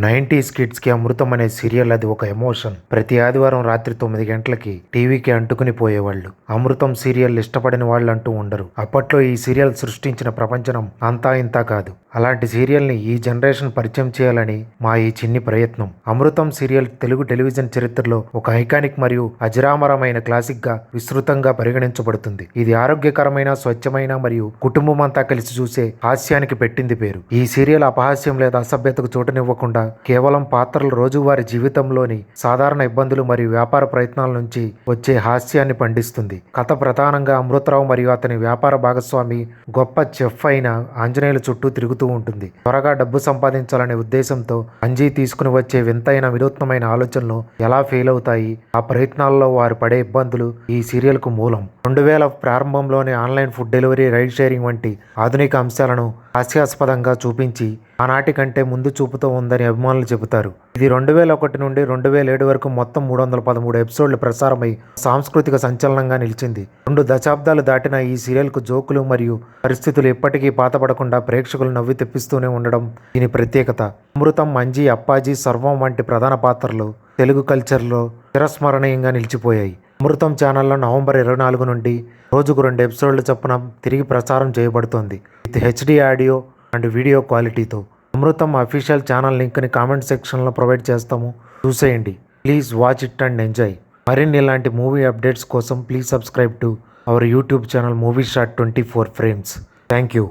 Nineties కిడ్స్కి అమృతం అనే serial అది ఒక ఎమోషన్. ప్రతి ఆదివారం రాత్రి తొమ్మిది గంటలకి టీవీకి అంటుకుని పోయేవాళ్ళు. అమృతం సీరియల్ ఇష్టపడని వాళ్ళు అంటూ ఉండరు. అప్పట్లో ఈ సీరియల్ సృష్టించిన ప్రపంచం అంతా ఇంతా కాదు. అలాంటి సీరియల్ని ఈ జనరేషన్ పరిచయం చేయాలని మా ఈ చిన్ని ప్రయత్నం. అమృతం సీరియల్ తెలుగు టెలివిజన్ చరిత్రలో ఒక ఐకానిక్ మరియు అజరామరమైన క్లాసిక్గా విస్తృతంగా పరిగణించబడుతుంది. ఇది ఆరోగ్యకరమైన స్వచ్ఛమైన మరియు కుటుంబమంతా కలిసి చూసే హాస్యానికి పెట్టింది పేరు. ఈ సీరియల్ అపహాస్యం లేదా అసభ్యతకు చోటునివ్వకుండా కేవలం పాత్రలు రోజువారీ జీవితంలోని సాధారణ ఇబ్బందులు మరియు వ్యాపార ప్రయత్నాల నుంచి వచ్చే హాస్యాన్ని పండిస్తుంది. కథ ప్రధానంగా అమృతరావు మరియు అతని వ్యాపార భాగస్వామి గొప్ప చెఫ్ అయిన ఆంజనేయుల చుట్టూ తిరుగుతూ ఉంటుంది. త్వరగా డబ్బు సంపాదించాలనే ఉద్దేశంతో అంజీ తీసుకుని వచ్చే వింతైన వినూత్నమైన ఆలోచనలు ఎలా ఫెయిల్ అవుతాయి? ఆ ప్రయత్నాల్లో వారు పడే ఇబ్బందులు ఈ సీరియల్కు మూలం. రెండు వేల ప్రారంభంలోనే online food delivery ride sharing వంటి ఆధునిక అంశాలను హాస్యాస్పదంగా చూపించి ఆనాటి కంటే ముందు చూపుతో ఉందని అభిమానులు చెబుతారు. ఇది రెండు వేల ఒకటి నుండి రెండు వేల ఏడు వరకు మొత్తం మూడు వందల పదమూడు ఎపిసోడ్లు ప్రసారమై సాంస్కృతిక సంచలనంగా నిలిచింది. రెండు దశాబ్దాలు దాటిన ఈ సీరియల్కు జోకులు మరియు పరిస్థితులు ఇప్పటికీ పాతపడకుండా ప్రేక్షకులు నవ్వి తెప్పిస్తూనే ఉండడం దీని ప్రత్యేకత. అమృతం మంజీ అప్పాజీ సర్వం వంటి ప్రధాన పాత్రలు తెలుగు కల్చర్లో చిరస్మరణీయంగా నిలిచిపోయాయి. అమృతం ఛానల్లో నవంబర్ ఇరవై నాలుగు నుండి రోజుకు రెండు ఎపిసోడ్ల చొప్పున తిరిగి ప్రసారం చేయబడుతోంది. With HD audio and video క్వాలిటీతో. అమృతం అఫీషియల్ ఛానల్ లింక్ని కామెంట్ సెక్షన్లో ప్రొవైడ్ చేస్తాము. చూసేయండి. Please watch it and enjoy. మరిన్ని ఇలాంటి మూవీ అప్డేట్స్ కోసం please subscribe to our YouTube channel movie shot twenty four frames thank you.